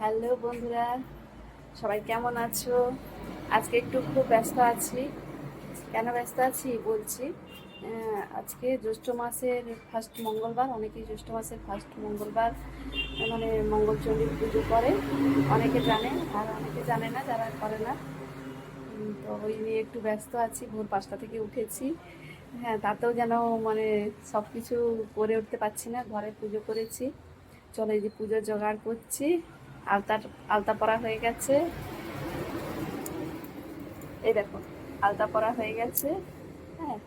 Hello বন্ধুরা, সবাই কেমন আছো? আজকে একটু খুব ব্যস্ত আছি। কেন ব্যস্ত আছি বলছি আজকে জ্যৈষ্ঠ মাসের ফার্স্ট মঙ্গলবার, অনেকেই জ্যৈষ্ঠ মাসের ফার্স্ট মঙ্গলবার মানে মঙ্গলচণ্ডী পুজো করে, অনেকে জানে, আর অনেকে জানে না, যারা করে না। তো ওই নিয়ে একটু ব্যস্ত আছি, ভোর পাঁচটা থেকে উঠেছি। হ্যাঁ তাতেও যেন মানে সব কিছু করে উঠতে পারছি না, ঘরে পুজো করেছি, চলো এই যে পুজোর জোগাড় করছি। আলতার, আলতা পরা হয়ে গেছে। এই দেখো, আলতা পরা হয়ে গেছে। হ্যাঁ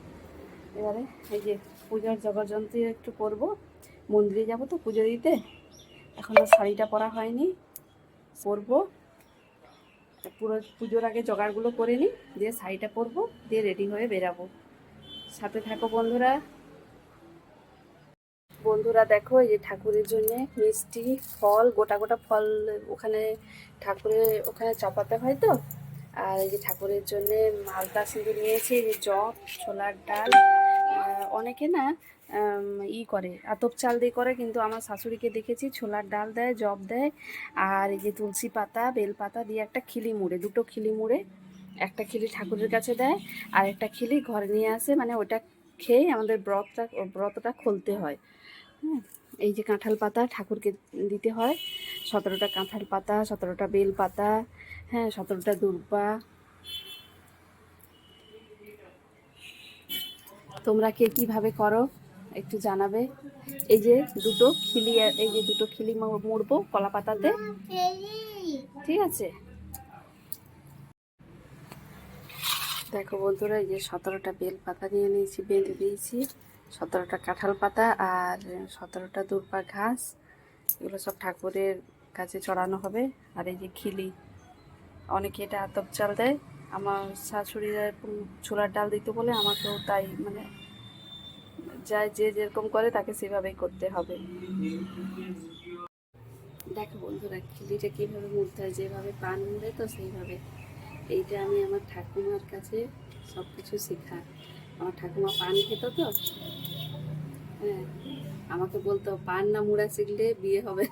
এবারে এই যে পুজোর জগযন্ত্রী একটু করব। মন্দিরে যাব তো পুজো দিতে। এখনও শাড়িটা পরা হয়নি। পরবো। পুরো পুজোর আগে জোগাড়গুলো করে নিই। দিয়ে শাড়িটা পরবো। দিয়ে রেডি হয়ে বেরাবো। সাথে থাকো বন্ধুরা। বন্ধুরা দেখো, এই যে ঠাকুরের জন্য মিষ্টি ফল, গোটা গোটা ফল ওখানে ঠাকুরের, ওখানে চাপাতে হয় তো। আর এই যে ঠাকুরের জন্য মালতা সিঁদুর নিয়েছি, এই যে জব ছোলার ডাল। অনেকে না ই করে, আতপ চাল দিয়ে করে, কিন্তু আমার শাশুড়িকে দেখেছি, ছোলার ডাল দেয় জব দেয়। আর এই যে তুলসী পাতা, বেল পাতা দিয়ে একটা খিলি মুড়ে, দুটো খিলি মুড়ে, একটা খিলি ঠাকুরের কাছে দেয়, আর একটা খিলি ঘরে নিয়ে আসে মানে ওটা খেয়ে আমাদের ব্রতটা ব্রতটা খুলতে হয়। এই যে কাঁঠাল পাতা ঠাকুরকে দিতে হয়। সতেরোটা কাঁঠাল পাতা, সতেরোটা বেল পাতা হ্যাঁ সতেরোটা দুর্বা। তোমরা কে কীভাবে করো একটু জানাবে। এই যে দুটো খিলি, এই যে দুটো খিলি মুড়বো কলা পাতাতে। ঠিক আছে? দেখো বন্ধুরা, এই যে সতেরোটা বেল পাতা নিয়ে নিয়েছি, বেঁধে দিয়েছি। সতেরোটা কাঁঠাল পাতা আর সতেরোটা দুর্বা ঘাস। এগুলো সব ঠাকুরের কাছে চড়ানো হবে। আর এই যে খিলি, অনেকে এটা আতপ চাল দেয়। আমার শাশুড়িরা ছোলার ডাল দিতে বলে আমাকেও তাই মানে যাই যে যেরকম করে তাকে সেভাবেই করতে হবে। দেখো বন্ধুরা, খিলিটা কীভাবে মুড়তে হয়, যেভাবে পান মুড়ে তো সেইভাবে। এইটা আমি আমার ঠাকুমার কাছে সব কিছু শেখা আমার ঠাকুমা পান খেত তো। হ্যাঁ আমাকে বলতো, পান না মুড়া শিখলে বিয়ে হবে।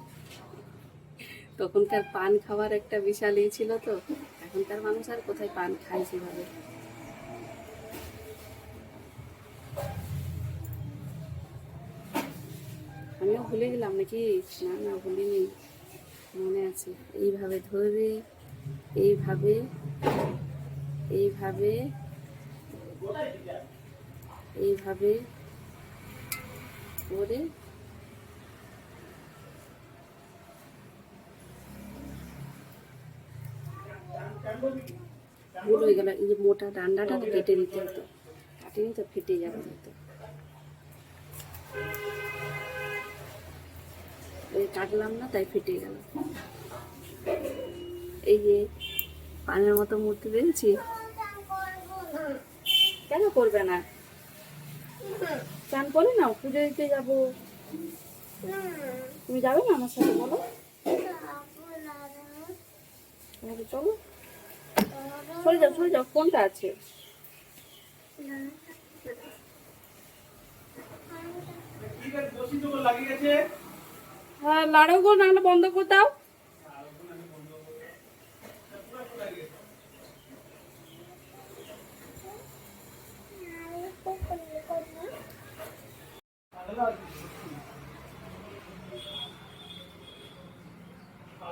তখনকার পান খাওয়ার একটা বিশাল ই ছিল তো। এখনকার মানুষ আর কোথায় পান খায় সেভাবে? আমিও ভুলে গেলাম নাকি? না না, ভুলিনি। মনে আছে, এইভাবে ধরে, এইভাবে এইভাবে এইভাবে করে ভুল যে মোটা ডান্ডাটা কেটে দিতে হতো। কাটেনি তো ফেটে যাবে হতো ওই কাটলাম না, তাই ফেটে গেল। এই যে পানের মতো মূর্তি পেয়েছি কেন করবে না? চান করে না পুজো দিতে যাব। তুমি যাবে না আমার সাথে বলো? তাহলে চলো। সরে যাও সরে যাও কোনটা আছে। হ্যাঁ লাড়ো গো নাহলে বন্ধ করে দাও।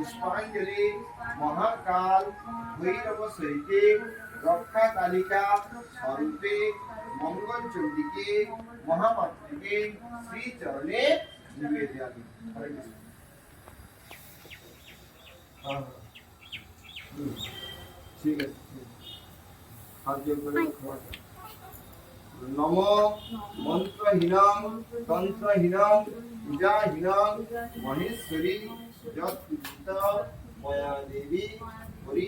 পুষ্পাঞ্জলি মহাকাল ভৈরব সহিতে রক্ষা কালিকা স্বরূপে মঙ্গল চন্ডিকে মহামাত্রিকে শ্রী চরণে নিবেদয়ামি হরে কৃষ্ণ হ্যাঁ, হ্যাঁ। ঠিক আছে। নম মন্ত্রহীনম তন্ত্রহীনম পূজাহীনম মহেশ্বরী যৎ ময়া দেবী হরি